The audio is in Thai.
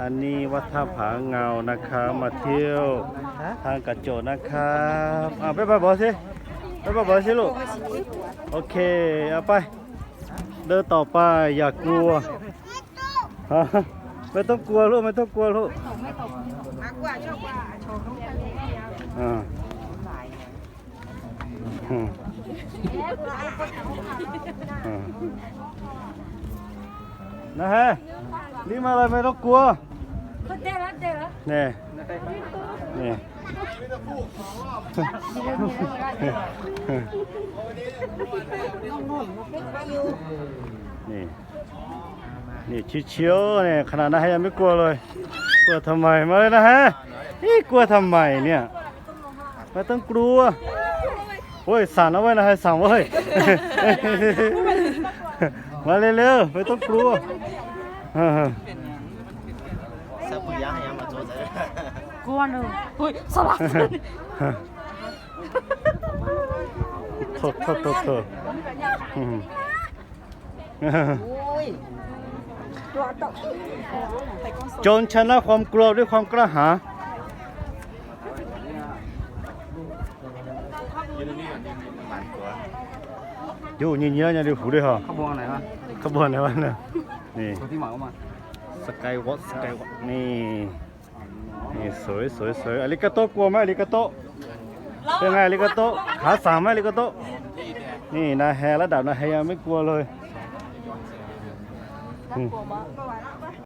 อันนี้วัดท่าผาเงานะคะมาเที่ยวทางกระโจนนะครับอะไปไปบอกสิไปไปบอกสิลูกโอเคเอาไป เดินต่อไปอย่ากลัวฮะไม่ต้องกลัวลูกไม่ต้องกลัวลูกมากกว่าชอบกว่าชอบน้องทะเลอ่าอืมอ่านะฮะ รีบมาเลยไม่ต้องกลัวเดี๋ยวเดี๋ยวนี่นี่นี่นี่เชียวๆเนี่ยขนาดนั้นยังไม่กลัวเลย กลัวทำไมมาเลยนะฮะนี่กลัวทำไมเนี่ยไม่ต้องกลัวโอ้ยสั่นแล้วเว้ยนะฮะสั่นเว้ยมาเร็วๆไม่ต้องกลัว sao bây giờ em mà cho thế กลัวหนูเฮ้ยสลักโทษโทษโทษโทษอืมจนชนะความกลัวด้วยความกล้าหาอยู่นี่เยอะๆอย่าดูหูด้วยเหรอขบวนไหนวะขบวนอะไรวะเนี่ย นี่คนที่เหมามาสกายวอล์กสกายวอล์กนี่นี่สวยสวยสวยอาริกาโตกลัวไหมอาริกาโตเป็นไงอาริกาโตขาสามไหมอาริกาโตนี่นาแฮระดับนาแฮยังไม่กลัวเลยอืม